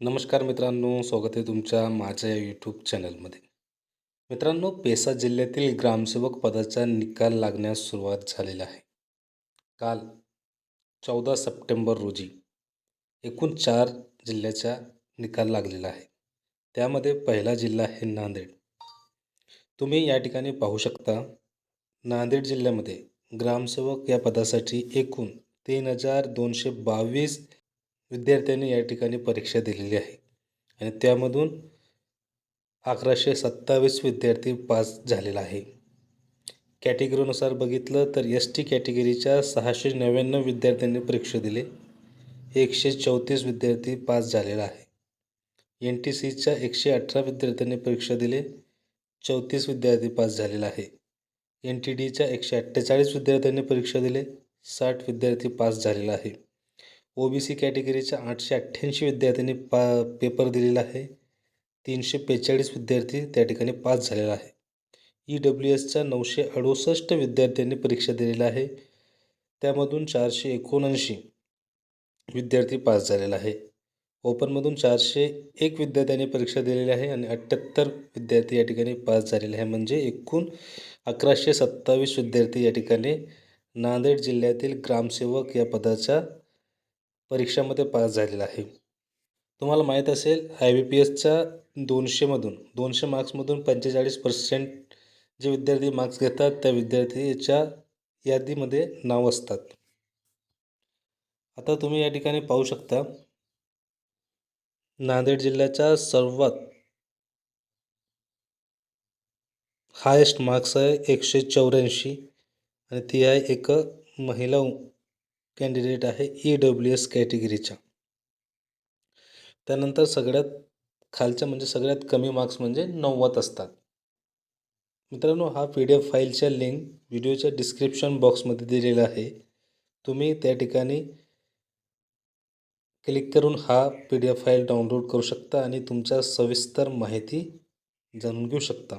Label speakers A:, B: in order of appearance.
A: नमस्कार मित्रांनो स्वागत आहे तुमच्या माझ्या यूट्यूब चॅनलमध्ये मित्रांनो पेसा जिल्ह्यातील ग्रामसेवक पदाचा निकाल लागण्यास सुरुवात झालेला आहे. काल चौदा सप्टेंबर रोजी एकूण चार जिल्ह्याचा निकाल लागलेला आहे. त्यामध्ये पहिला जिल्हा आहे नांदेड. तुम्ही या ठिकाणी पाहू शकता नांदेड जिल्ह्यामध्ये ग्रामसेवक या पदासाठी एकूण तीन हजार दोनशे बावीस विद्यार्थ्यांनी या ठिकाणी परीक्षा दिलेली आहे. आणि त्यामधून अकराशे सत्तावीस विद्यार्थी पास झालेला आहे. कॅटेगरीनुसार बघितलं तर एस टी कॅटेगरीच्या सहाशे नव्याण्णव विद्यार्थ्यांनी परीक्षा दिली. एकशे चौतीस विद्यार्थी पास झालेला आहे. एन टी सीच्या एकशे अठरा विद्यार्थ्यांनी परीक्षा दिली. चौतीस विद्यार्थी पास झालेला आहे. एन टी डीच्या एकशे अठ्ठेचाळीस विद्यार्थ्यांनी परीक्षा दिली. साठ विद्यार्थी पास झालेला आहे. ओ बी सी कॅटेगरीच्या आठशे अठ्ठ्याऐंशी विद्यार्थ्यांनी पा पेपर दिलेला आहे. तीनशे बेचाळीस विद्यार्थी त्या ठिकाणी पास झालेला आहे. ई डब्ल्यू एसच्या नऊशे अडुसष्ट विद्यार्थ्यांनी परीक्षा दिलेला आहे. त्यामधून चारशे एकोणऐंशी विद्यार्थी पास झालेला आहे. ओपनमधून चारशे एक विद्यार्थ्यांनी परीक्षा दिलेली आहे आणि अठ्ठ्याहत्तर विद्यार्थी या ठिकाणी पास झालेले आहे. म्हणजे एकूण अकराशे सत्तावीस विद्यार्थी या ठिकाणी नांदेड जिल्ह्यातील ग्रामसेवक या पदाच्या परीक्षामध्ये पास झालेला आहे. तुम्हाला माहीत असेल आय बी पी एसच्या दोनशेमधून दोनशे मार्क्समधून पंचेचाळीस पर्सेंट जे विद्यार्थी मार्क्स घेतात त्या विद्यार्थीच्या यादीमध्ये नाव असतात. आता तुम्ही या ठिकाणी पाहू शकता नांदेड जिल्ह्याच्या सर्वात हायेस्ट मार्क्स आहे एकशे चौऱ्याऐंशी आणि ती आहे एक महिला कॅन्डिडेट आहे ई डब्ल्यू एस कॅटेगरीच्या त्यानंतर सगळ्यात खालच्या म्हणजे सगळ्यात कमी मार्क्स म्हणजे नव्वद असतात. मित्रांनो हा पी डी एफ फाईलच्या लिंक व्हिडिओच्या डिस्क्रिप्शन बॉक्समध्ये दिलेला आहे. तुम्ही त्या ठिकाणी क्लिक करून हा P D F file download करू शकता आणि तुमच्या सविस्तर माहिती जाणून घेऊ शकता.